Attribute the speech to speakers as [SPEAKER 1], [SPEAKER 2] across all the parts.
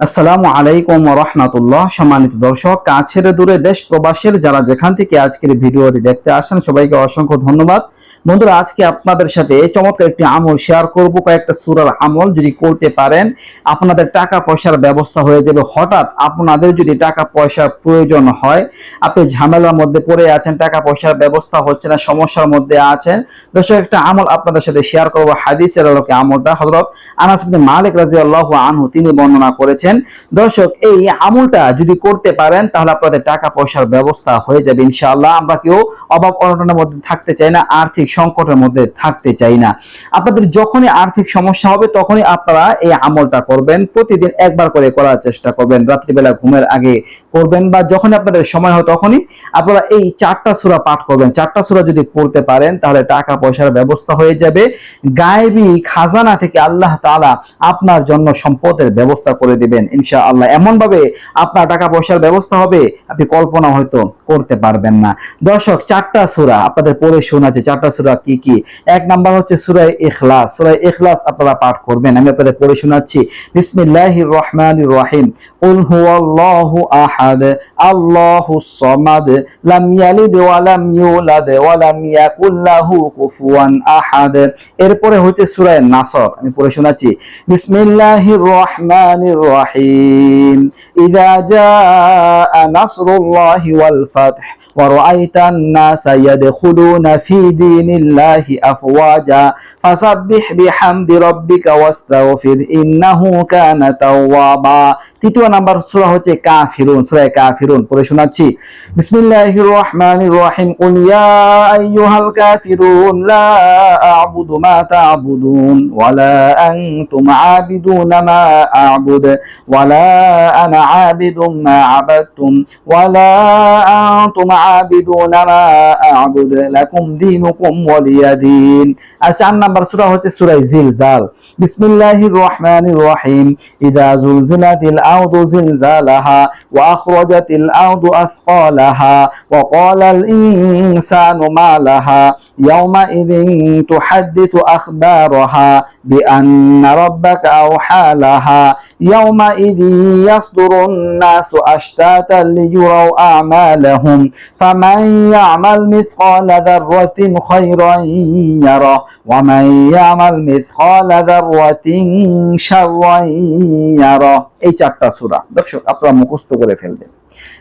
[SPEAKER 1] আসসালামু আলাইকুম রহমতুল্লাহ। সম্মানিত দর্শক, কাছের দূরে দেশ প্রবাসের যারা যেখান থেকে আজকের ভিডিওটি দেখতে আসেন সবাইকে অসংখ্য ধন্যবাদ। বন্ধুরা, আজকে আপনাদের সাথে চমৎকার একটি আমল শেয়ার করব, কয়েকটা সুরার আমল যদি করতে পারেন, আপনাদের টাকা পয়সার ব্যবস্থা হয়ে যাবে। হঠাৎ আপনাদের যদি টাকা পয়সার প্রয়োজন হয়, আপনি ঝামেলার মধ্যে পড়ে আছেন, টাকা পয়সার ব্যবস্থা হচ্ছে না, সমস্যার মধ্যে আছেন, দর্শক, একটা আমল আপনাদের সাথে শেয়ার করব, হাদিসের আলোকে আমলটা। হজরত আনাস মালিক রাজিয়াল্লাহু আনহু, তিনি বর্ণনা করেছেন, দর্শক, এই আমলটা যদি করতে পারেন, তাহলে আপনাদের টাকা পয়সার ব্যবস্থা হয়ে যাবে ইনশাআল্লাহ। আমরা কেউ অভাব অনটনের মধ্যে থাকতে চাই না, আর্থিক সংকটের মধ্যে থাকতে চাই না। আপনাদের যখনই আর্থিক সমস্যা হবে, তখনই আপনারা এই আমলটা করবেন। প্রতিদিন একবার করে করার চেষ্টা করবেন। রাত্রিবেলা ঘুমের আগে করবেন বা যখন আপনাদের সময় হয় তখনই আপনারা এই চারটা সূরা পাঠ করবেন। চারটা সূরা যদি পড়তে পারেন, তাহলে টাকা পয়সার ব্যবস্থা হয়ে যাবে। গায়েবী খাজানা থেকে আল্লাহ তাআলা আপনার জন্য সম্পদের ব্যবস্থা করে দিবেন, ইনশাআল্লাহ। এমন ভাবে আপনার টাকা পয়সার ব্যবস্থা হবে, আপনি কল্পনা হয়তো করতে পারবেন না। দর্শক, চারটা সূরা আপনাদের পড়ে শোনাচ্ছে চারটা কি কি? এক নাম্বার হচ্ছে সূরা ইখলাস। সূরা ইখলাস আপনারা পাঠ করবেন। আমি আপনাদের পড়ে শোনাচ্ছি, বিসমিল্লাহির রহমানির রহিম। হুয়াল্লাহু আহাদ আল্লাহুস সামাদ, লাম ইয়ালিদ ওয়া লাম ইউলাদ ওয়া লাম ইয়াকুল লাহু কুফুয়ান আহাদ। এরপরে হচ্ছে সূরা নাসর। আমি পড়ে শোনাচ্ছি, বিসমিল্লাহির রহমানির রহিম। ইযা জাআ নাসরুল্লাহি ওয়াল ফাতহ। ورأيت الناس يدخلون في دين الله أفواجا فسبح بحمد ربك واستغفر إنه كان توابا তৃতীয় নাম্বার সূরা হচ্ছে কাফিরুন সূরা কাফিরুন পড়ে শোনাচ্ছি বিসমিল্লাহির রহমানির রহিম কুল ইয়া আইয়ুহাল কাফিরুন লা আ'বুদু মা তা'বুদুন ওয়ালা আনতুম আবিদুন মা আ'বুদ ওয়ালা আনা আবিদুম মা আবাদতুম ওয়ালা আনতুম আবিদুন মা আ'বুদ লাকুম দীনুকুম ওয়ালিয়া দীন আর চার নাম্বার সূরা হচ্ছে সূরা জিলজাল বিসমিল্লাহির রহমানির রহিম ইদা জুলজিলাতিল আরদু জিলজালাহা ওয়া আখরাজাতিল আরদু আথqalaha ওয়া ক্বালাল ইনসানু মা লাহা ইয়াওমাইযিন তুহাদ্দিথু আখবারাহা বিআন্না রাব্বাকা ইয়াসদুরুন নাসু আশতাতান লিয়ুরাউ আ'মালাহুম ফামান ইয়া'মাল মিথqালা যাররাতিন খায়রান ইয়ারাহ ওয়া মান ইয়া'মাল মিথqালা যাররাতিন শাররান ইয়ারাহ এই চারটা সূরা দর্শক, আপনারা মুখস্থ করে ফেলবেন।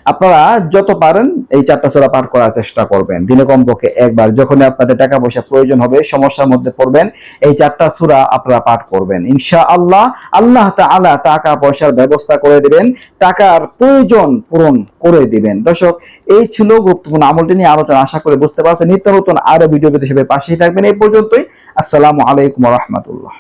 [SPEAKER 1] আপনারা যত পারেন এই চারটা সূরা পাঠ করার চেষ্টা করবেন। দিনে কমপক্ষে একবার। যখন আপনাদের টাকা পয়সা প্রয়োজন হবে, সমস্যার মধ্যে পড়বেন, এই চারটা সূরা আপনারা পাঠ করবেন। ইনশাআল্লাহ আল্লাহ আল্লাহ তাআলা টাকা পয়সার ব্যবস্থা করে দিবেন, টাকার প্রয়োজন পূরণ করে দিবেন। দর্শক, এই ছিল গুরুত্বপূর্ণ আমলটি নিয়ে আলোচনা। আশা করে বুঝতে পারছেন। নিত্য নতুন আরও ভিডিও সবাই পাশেই থাকবেন। এই পর্যন্তই। আসসালামু আলাইকুম রহমতুল্লাহ।